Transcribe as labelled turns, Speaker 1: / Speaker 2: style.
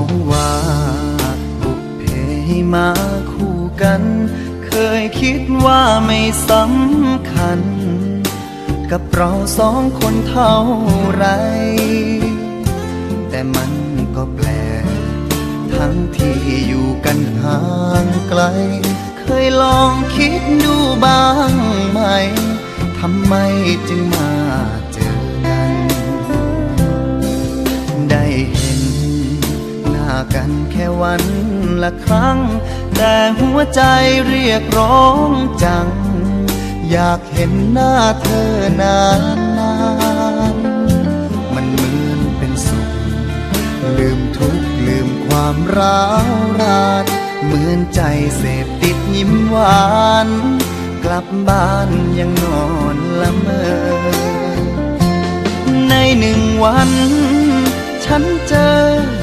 Speaker 1: เขาว่าบุพเพมาคู่กัน เคยคิดว่าไม่สำคัญ กับเราสองคนเท่าไร แต่มันก็แปลกทั้งที่อยู่กันห่างไกล เคยลองคิดดูบ้างไหมทำไมจึงมา กันแค่วันละครั้ง แต่หัวใจเรียกร้องจัง อยากเห็นหน้าเธอนานๆมันเหมือนเป็นสุข ลืมทุกข์ลืมความร้าวรานเหมือนใจเสพติดยิ้มหวาน กลับบ้านยังนอนละเมอ ในหนึ่งวัน ฉันเจอ